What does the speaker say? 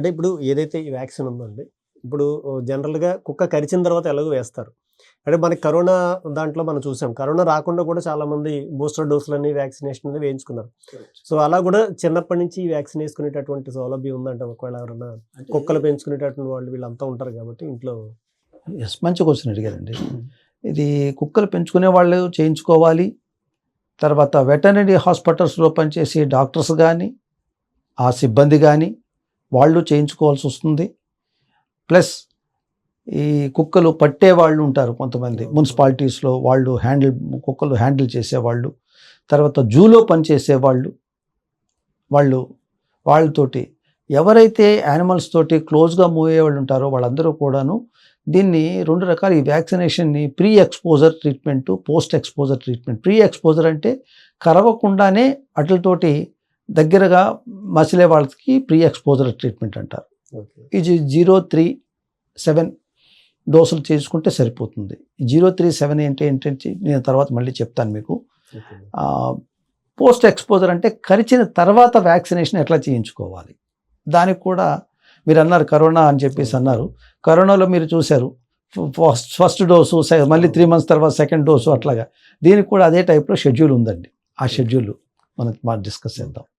అంటే ఇప్పుడు ఏదైతే ఈ వ్యాక్సిన్ ఉందండి ఇప్పుడు జనరల్గా కుక్క కరిచిన తర్వాత ఎలాగో వేస్తారు. అంటే మనకి కరోనా దాంట్లో మనం చూసాం. కరోనా రాకుండా కూడా చాలా మంది బూస్టర్ డోసులని వ్యాక్సినేషన్ అనేది వేయించుకున్నారు. సో అలా కూడా చిన్నప్పటి నుంచి వ్యాక్సిన్ వేసుకునేటటువంటి సౌలభ్యం ఉందంటే ఒకవేళ ఎవరైనా కుక్కలు పెంచుకునేటటువంటి వాళ్ళు వీళ్ళంతా ఉంటారు కాబట్టి ఇంట్లో. ఎస్ మంచి క్వశ్చన్ అడిగారండి. ఇది కుక్కలు పెంచుకునే వాళ్ళు చేయించుకోవాలి. తర్వాత వెటర్నరీ హాస్పిటల్స్లో పనిచేసే డాక్టర్స్ కానీ ఆ సిబ్బంది కానీ వాళ్ళు చేయించుకోవాల్సి వస్తుంది. ప్లస్ ఈ కుక్కలు పట్టే వాళ్ళు ఉంటారు కొంతమంది మున్సిపాలిటీస్లో వాళ్ళు హ్యాండిల్ కుక్కలు హ్యాండిల్ చేసేవాళ్ళు తర్వాత జూలో పనిచేసే వాళ్ళు వాళ్ళు వాళ్ళతోటి ఎవరైతే యానిమల్స్ తోటి క్లోజ్గా మూవ్ అయ్యే వాళ్ళు ఉంటారో వాళ్ళందరూ కూడాను దీన్ని రెండు రకాల ఈ వ్యాక్సినేషన్ని pre exposure treatment post exposure treatment. Pre exposure అంటే కరవకుండానే అట్లతోటి దగ్గరగా మసిలే వాళ్ళకి ప్రీ ఎక్స్పోజర్ ట్రీట్మెంట్ అంటారు ఇది జీరో త్రీ సెవెన్ డోసులు చేసుకుంటే సరిపోతుంది. జీరో త్రీ సెవెన్ ఏంటి ఏంటంటే నేను తర్వాత మళ్ళీ చెప్తాను మీకు. పోస్ట్ ఎక్స్పోజర్ అంటే కరిచిన తర్వాత వ్యాక్సినేషన్ ఎట్లా చేయించుకోవాలి? దానికి కూడా మీరు అన్నారు కరోనా అని చెప్పేసి అన్నారు. కరోనాలో మీరు చూశారు ఫస్ట్ ఫస్ట్ డోసు మళ్ళీ త్రీ మంత్స్ తర్వాత సెకండ్ డోసు అట్లాగా. దీనికి కూడా అదే టైప్లో షెడ్యూల్ ఉందండి. ఆ షెడ్యూల్ మనం మనం డిస్కస్ చేద్దాం.